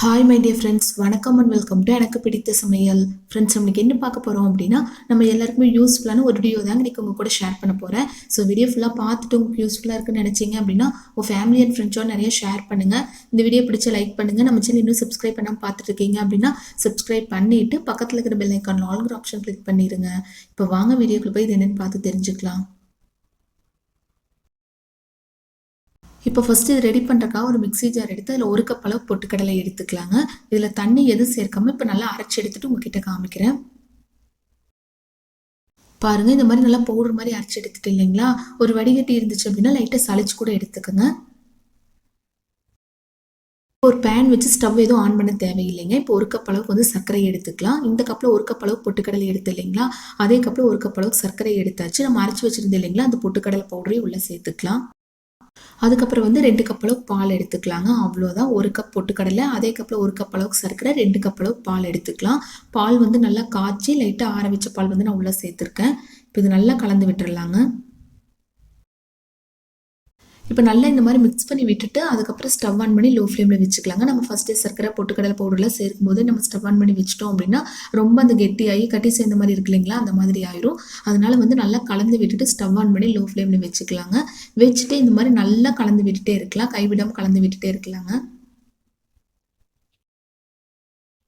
Hi my dear friends வணக்கம் and welcome to எனக்கு பிடித்த சமையல். ஃப்ரெண்ட்ஸ் நம்மளுக்கு என்ன பார்க்க போகிறோம் அப்படின்னா நம்ம எல்லாருக்குமே யூஸ்ஃபுல்லான ஒரு வீடியோ தாங்க இன்றைக்கி உங்கள் கூட ஷேர் பண்ண போகிறேன் ஸோ வீடியோ ஃபுல்லாக பார்த்துட்டு உங்களுக்கு யூஸ்ஃபுல்லாக இருக்குன்னு நினச்சிங்க அப்படின்னா உங்கள் ஃபேமிலி அண்ட் ஃப்ரெண்ட்ஸோட நிறைய ஷேர் பண்ணுங்கள் இந்த வீடியோ பிடிச்ச லைக் பண்ணுங்கள் நம்ம சேனல் இன்னும் சப்ஸ்கிரைப் பண்ணாமல் பார்த்துட்டு இருக்கீங்க அப்படின்னா சப்ஸ்கிரைப் பண்ணிவிட்டு பக்கத்தில் இருக்கிற பெல் ஐக்கான் ஆல்கிற ஆப்ஷன் கிளிக் பண்ணிடுங்க இப்போ வாங்க வீடியோக்குள்ளே போய் இது என்னென்னு பார்த்து தெரிஞ்சுக்கலாம். இப்போ ஃபஸ்ட்டு இது ரெடி பண்ணுறக்காக ஒரு மிக்ஸி ஜார் எடுத்து அதில் ஒரு கப் அளவு பொட்டுக்கடலை எடுத்துக்கலாங்க. இதில் தண்ணி எதுவும் சேர்க்காம இப்போ நல்லா அரைச்சி எடுத்துட்டு உங்ககிட்ட காமிக்கிறேன். பாருங்கள் இந்த மாதிரி நல்லா பவுடர் மாதிரி அரைச்சி எடுத்துட்டு இல்லைங்களா? ஒரு வடிகட்டி இருந்துச்சு அப்படின்னா லைட்டாக சளிச்சு கூட எடுத்துக்கோங்க. ஒரு பேன் வச்சு ஸ்டவ் எதுவும் ஆன் பண்ண தேவையில்லைங்க. இப்போ ஒரு கப் அளவுக்கு வந்து சர்க்கரை எடுத்துக்கலாம். இந்த கப்பில் ஒரு கப் அளவுக்கு பொட்டுக்கடலை எடுத்து இல்லைங்களா? அதே கப்பில் ஒரு கப் அளவுக்கு சர்க்கரை எடுத்தாச்சு. நம்ம அரைச்சி வச்சுருந்தேன் இல்லைங்களா? அந்த பொட்டுக்கடலை பவுடரையும் உள்ளே சேர்த்துக்கலாம். அதுக்கப்புறம் வந்து ரெண்டு கப் அளவுக்கு பால் எடுத்துக்கலாங்க. அவ்வளோதான் ஒரு கப் பொட்டுக்கடலை அதே கப்பில் ஒரு கப் அளவுக்கு சர்க்கரை ரெண்டு கப் அளவுக்கு பால் எடுத்துக்கலாம். பால் வந்து நல்லா காய்ச்சி லைட்டாக ஆற வச்ச பால் வந்து நான் உள்ளே சேர்த்துருக்கேன். இப்போ இது நல்லா கலந்து விட்டுறலாங்க. இப்போ நல்லா இந்த மாதிரி மிக்ஸ் பண்ணி விட்டுட்டு அதுக்கப்புறம் ஸ்டவ் ஆன் பண்ணி லோ ஃப்ளேமில் வச்சுக்கலாங்க. நம்ம ஃபஸ்ட்டே சர்க்கரை பொட்டுக்கடலை பவுடர்லாம் சேர்க்கும் போது நம்ம ஸ்டவ் ஆன் பண்ணி வச்சிட்டோம் அப்படின்னா ரொம்ப அந்த கெட்டியாகி கட்டி சேர்ந்த மாதிரி இருக்கு இல்லைங்களா? அந்த மாதிரி ஆயிரும். அதனால வந்து நல்லா கலந்து விட்டுட்டு ஸ்டவ் ஆன் பண்ணி லோ ஃப்ளேமில் வச்சுக்கலாங்க. வச்சுட்டு இந்த மாதிரி நல்லா கலந்து விட்டுட்டே இருக்கலாம். கைவிடாமல் கலந்து விட்டுட்டே இருக்கலாங்க.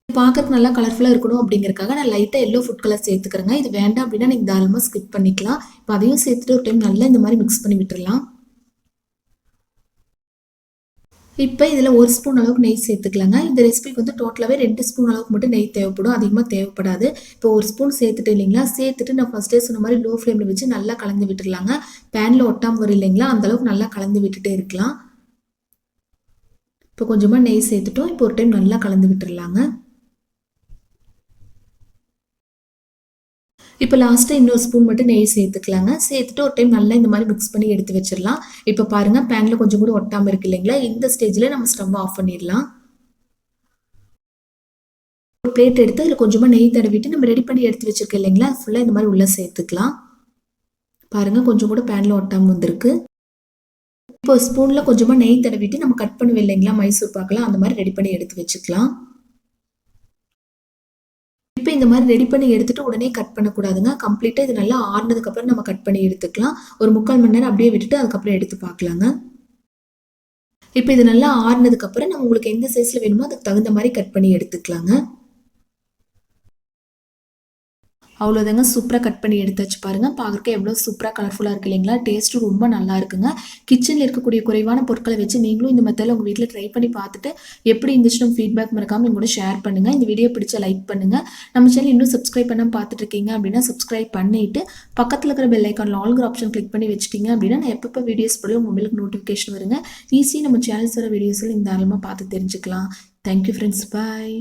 பார்க்கறதுக்கு நல்லா கலர்ஃபுல்லாக இருக்கணும் அப்படிங்கிறக்காக நான் லைட்டாக எல்லோ ஃபுட் கலர் சேர்த்துக்கிறேங்க. இது வேண்டாம் அப்படின்னா நீங்கள் தாராளமாக ஸ்கிப் பண்ணிக்கலாம். இப்போ அதையும் சேர்த்துட்டு ஒரு டைம் நல்லா இந்த மாதிரி மிக்ஸ் பண்ணி விட்டுடலாம் இப்போ இதில் ஒரு ஸ்பூன் அளவுக்கு நெய் சேர்த்துக்கலாங்க. இந்த ரெசிபிக்கு வந்து டோட்டலாகவே ரெண்டு ஸ்பூன் அளவுக்கு மட்டும் நெய் தேவைப்படும். அதிகமாக தேவைப்படாது. இப்போ ஒரு ஸ்பூன் சேர்த்துட்டு இல்லைங்களா? சேர்த்துட்டு நான் ஃபஸ்ட்டே சொன்ன மாதிரி லோ ஃப்ளேமில் வச்சு நல்லா கலந்து விட்டுடலாங்க பேனில் ஒட்டாமல் வரும் இல்லைங்களா? அந்தளவுக்கு நல்லா கலந்து விட்டுட்டே இருக்கலாம். இப்போ கொஞ்சமாக நெய் சேர்த்துட்டோம். இப்போ ஒரு டைம் நல்லா கலந்து விட்டுடலாங்க இப்போ லாஸ்ட்டாக இன்னொரு ஸ்பூன் மட்டும் நெய் சேர்த்துக்கலாங்க. சேர்த்துட்டு ஒரு டைம் நல்லா இந்த மாதிரி மிக்ஸ் பண்ணி எடுத்து வச்சிடலாம். இப்போ பாருங்கள் பேனில் கொஞ்சம் கூட ஒட்டாமல் இருக்கு இல்லைங்களா? இந்த ஸ்டேஜில் நம்ம ஸ்டவ் ஆஃப் பண்ணிடலாம். ஒரு பிளேட் எடுத்து அதில் கொஞ்சமாக நெய் தடவிட்டு நம்ம ரெடி பண்ணி எடுத்து வச்சிருக்கோம் இல்லைங்களா? ஃபுல்லாக இந்த மாதிரி உள்ளே சேர்த்துக்கலாம். பாருங்கள் கொஞ்சம் கூட பேனில் ஒட்டாமல் வந்திருக்கு. இப்போ ஸ்பூனில் கொஞ்சமாக நெய் தடவிட்டு நம்ம கட் பண்ணுவோம் இல்லைங்களா? மைசூர் பாக்கலாம் அந்த மாதிரி ரெடி பண்ணி எடுத்து வச்சுக்கலாம். இப்போ இந்த மாதிரி ரெடி பண்ணி எடுத்துட்டு உடனே கட் பண்ணக்கூடாதுங்க. கம்ப்ளீட்டாக இது நல்லா ஆறுனதுக்கப்புறம் நம்ம கட் பண்ணி எடுத்துக்கலாம். ஒரு முக்கால் மணி நேரம் அப்படியே விட்டுட்டு அதுக்கப்புறம் எடுத்து பார்க்கலாங்க. இப்போ இது நல்லா ஆறுனதுக்கப்புறம் நம்ம உங்களுக்கு எந்த சைஸில் வேணுமோ அதுக்கு தகுந்த மாதிரி கட் பண்ணி எடுத்துக்கலாங்க. அவ்வளோதாங்க சூப்பராக கட் பண்ணி எடுத்தாச்சு பாருங்கள் பார்க்குறக்கு எவ்வளோ சூப்பராக கலர்ஃபுல்லாக இருக்குது இல்லைங்களா? டேஸ்ட்டும் ரொம்ப நல்லா இருக்குங்க. கிச்சனில் இருக்கக்கூடிய குறைவான பொருட்களை வச்சு நீங்களும் இந்த மெத்தடில் உங்கள் வீட்டில் ட்ரை பண்ணி பார்த்துட்டு எப்படி இருந்துச்சுன்னு ஃபீட்பேக் மறக்காமல் எங்களோட ஷேர் பண்ணுங்கள் இந்த வீடியோ பிடிச்ச லைக் பண்ணுங்கள் நம்ம சேனல் இன்னும் சப்ஸ்கிரைப் பண்ணாமல் பார்த்துட்டு இருக்கீங்க அப்படின்னா சப்ஸ்கிரைப் பண்ணிவிட்டு பக்கத்தில் இருக்கிற பெல் ஐக்கான் ஆல்கிற ஆப்ஷன் கிளிக் பண்ணி வச்சிட்டிங்க அப்படின்னா நான் எப்பப்போ வீடியோஸ் போட உங்கள் மொபைலுக்கு நோட்டிஃபிகேஷன் வருங்க. ஈஸியாக நம்ம சேனல்ஸ் வர வீடியோஸில் இந்த ஆரமாக பார்த்து தெரிஞ்சுக்கலாம். Thank you friends bye